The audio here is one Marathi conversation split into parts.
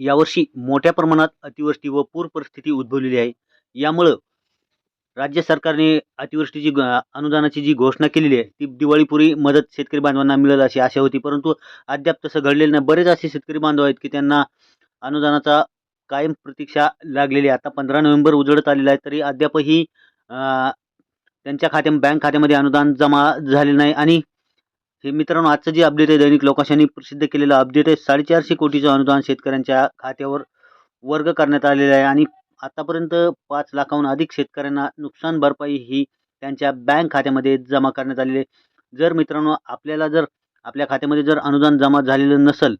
यावर्षी मोठ्या प्रमाणात अतिवृष्टी व पूर परिस्थिती उद्भवलेली आहे. यामुळं राज्य सरकारने अतिवृष्टीची ग- अनुदानाची जी घोषणा केलेली आहे ती दिवाळीपूर्वी मदत शेतकरी बांधवांना मिळेल अशी आशा होती. परंतु अद्याप तसं घडलेलं नाही. बरेच असे शेतकरी बांधव आहेत की त्यांना अनुदानाचा कायम प्रतीक्षा लागलेली आहे. आता पंधरा नोव्हेंबर उजळत आलेला आहे तरी अद्यापही त्यांच्या खात्या बँक खात्यामध्ये अनुदान जमा झाले नाही. आणि हे मित्रांनो आजचं जे अपडेट आहे दैनिक लोकाशांनी प्रसिद्ध केलेलं अपडेट आहे साडेचारशे कोटीचं अनुदान शेतकऱ्यांच्या खात्यावर वर्ग करण्यात आलेलं आहे. आणि आतापर्यंत पाच लाखाहून अधिक शेतकऱ्यांना नुकसान भरपाई ही त्यांच्या बँक खात्यामध्ये जमा करण्यात आलेली आहे. जर मित्रांनो आपल्याला जर आपल्या खात्यामध्ये जर अनुदान जमा झालेलं नसेल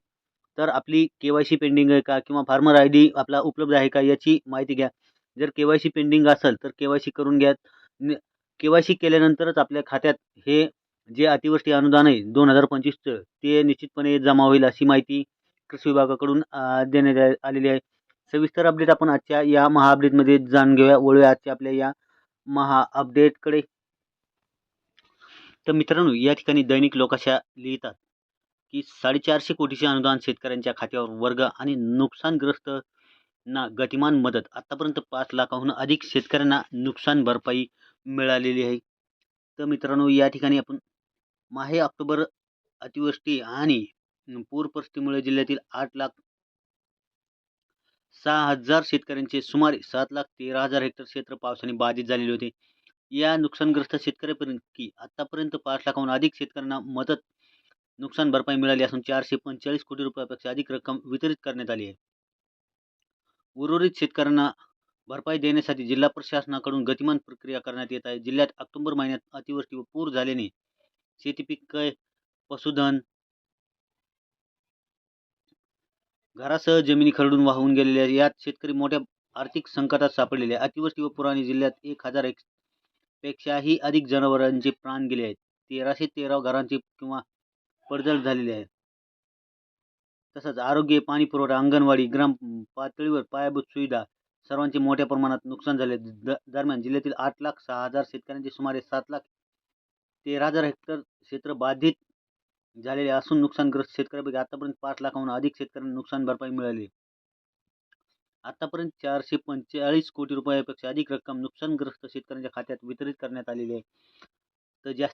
तर आपली के वाय सी पेंडिंग आहे का किंवा फार्मर आय डी आपला उपलब्ध आहे का याची माहिती घ्या. जर के वाय सी पेंडिंग असेल तर के वाय सी करून घ्या. के वाय सी केल्यानंतरच आपल्या खात्यात हे जे अतिवृष्टी अनुदान आहे दोन हजार पंचवीसचं ते निश्चितपणे जमा होईल अशी माहिती कृषी विभागाकडून देण्यात आलेली आहे. सविस्तर अपडेट आपण आजच्या या महा अपडेटमध्ये जाणून घेऊया. वळूया आजच्या आपल्या या महा अपडेटकडे तर मित्रांनो या ठिकाणी दैनिक लोकाशा लिहितात की साडेचारशे कोटीचे अनुदान शेतकऱ्यांच्या खात्यावर वर्ग आणि नुकसानग्रस्त ना गतिमान मदत. आतापर्यंत पाच लाखाहून अधिक शेतकऱ्यांना नुकसान भरपाई मिळालेली आहे. तर मित्रांनो या ठिकाणी आपण माहे ऑक्टोबर अतिवृष्टी आणि पूर परिस्थितीमुळे जिल्ह्यातील आठ लाख सहा हजार शेतकऱ्यांचे सुमारे सात लाख तेरा हजार हेक्टर क्षेत्र पावसाने बाधित झालेले होते. या नुकसानग्रस्त शेतकऱ्यापर्यंत की आतापर्यंत पाच लाखाहून अधिक शेतकऱ्यांना मदत नुकसान भरपाई मिळाली असून चारशे पंचेचाळीस कोटी रुपयापेक्षा अधिक रक्कम वितरित करण्यात आली आहे. उर्वरित शेतकऱ्यांना भरपाई देण्यासाठी जिल्हा प्रशासनाकडून गतिमान प्रक्रिया करण्यात येत आहे. जिल्ह्यात ऑक्टोबर महिन्यात अतिवृष्टी व पूर झाल्याने शेती पशुधन. घरासह जमिनी खरडून वाहून गेलेल्या यात शेतकरी मोठ्या आर्थिक संकटात सापडलेले आहे. अतिवृष्टी व पुराने जिल्ह्यात एक हजार एक पेक्षाही अधिक जनावरांचे प्राण गेले आहेत. तेराशे तेरा घरांचे किंवा पडझड झालेले आहे तसंच आरोग्य पाणी पुरवठा अंगणवाडी ग्राम पातळीवर पायाभूत सुविधा सर्वांचे मोठ्या प्रमाणात नुकसान झाले द दरम्यान जिल्ह्यातील आठ लाख सहा हजार शेतकऱ्यांचे सुमारे सात लाख तेरा हजार हेक्टर क्षेत्र बाधित झालेले असून नुकसानग्रस्त शेतकऱ्यांपैकी आतापर्यंत पाच लाखाहून अधिक शेतकऱ्यांना नुकसान भरपाई मिळाली. आतापर्यंत चारशे पंचेचाळीस कोटी रुपयापेक्षा अधिक रक्कम नुकसानग्रस्त शेतकऱ्यांच्या खात्यात वितरित करण्यात आलेली आहे. तर ज्या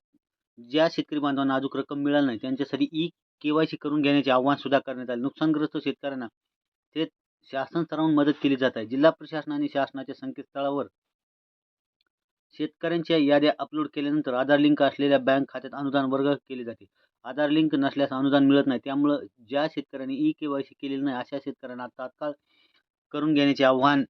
ज्या शेतकरी बांधवांना अजून रक्कम मिळाली नाही त्यांच्यासाठी ई के वाय सी करून घेण्याचे आव्हान सुद्धा करण्यात आले. नुकसानग्रस्त शेतकऱ्यांना थेट शासन स्तरावरून मदत केली जात आहे. जिल्हा प्रशासनाने शासनाच्या संकेतस्थळावर शेतकऱ्यांच्या याद्या अपलोड केल्यानंतर आधार लिंक असलेल्या बँक खात्यात अनुदान वर्ग केले जाते. आधार लिंक नसल्यास अनुदान मिळत नाही. त्यामुळं ज्या शेतकऱ्यांनी ई के वाय सी केलेली नाही अशा शेतकऱ्यांना तात्काळ करून घेण्याचे आव्हान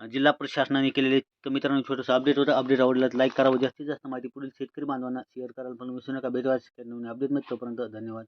जिल्हा प्रशासनाने केलेले तर मित्रांनो छोटंसं अपडेट होतं. अपडेट आवडलं तर लाईक करावं जास्तीत जास्त माहिती पुढील शेतकरी बांधवांना शेअर करायला पण विसरू नका. भेटवा शेतकरी अपडेट मिळतोपर्यंत धन्यवाद.